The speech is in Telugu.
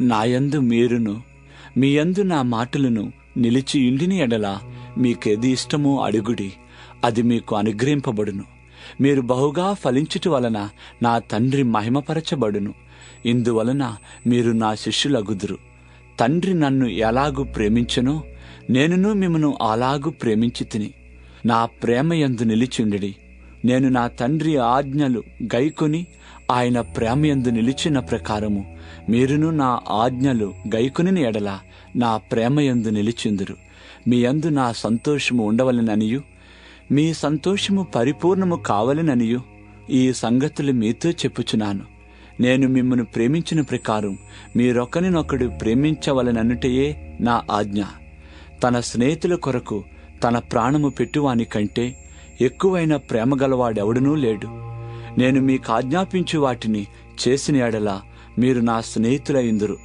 నాయందు మీరును మీ యందు నా మాటలను నిలిచి ఇండిని ఎడల మీకేది ఇష్టమో అడుగుడి అది మీకు అనుగ్రహింపబడును. మీరు బహుగా ఫలించుట వలన నా తండ్రి మహిమపరచబడును. ఇందువలన మీరు నా శిష్యులగుదురు. తండ్రి నన్ను ఎలాగు ప్రేమించనో నేనును మిమ్మను అలాగూ ప్రేమించి తిని. నా ప్రేమ యందు నిలిచిండిడి నేను నా తండ్రి ఆజ్ఞలు గైకొని ఆయన ప్రేమయందు నిలిచిన ప్రకారము మీరును నా ఆజ్ఞలు గైకుని ఎడల నా ప్రేమయందు నిలిచిందురు. మీ యందు నా సంతోషము ఉండవలననియు. మీ సంతోషము పరిపూర్ణము కావలననియు. ఈ సంగతులు మీతో చెప్పుచున్నాను. నేను మిమ్మను ప్రేమించిన ప్రకారం మీరొకరినొకడు ప్రేమించవలనన్నుటయే నా ఆజ్ఞ. తన స్నేహితుల కొరకు తన ప్రాణము పెట్టువాని కంటే ఎక్కువైన ప్రేమగలవాడెవడనూ లేడు. నేను మీకు ఆజ్ఞాపించు వాటిని చేసిన ఎడల మీరు నా స్నేహితులైందురు.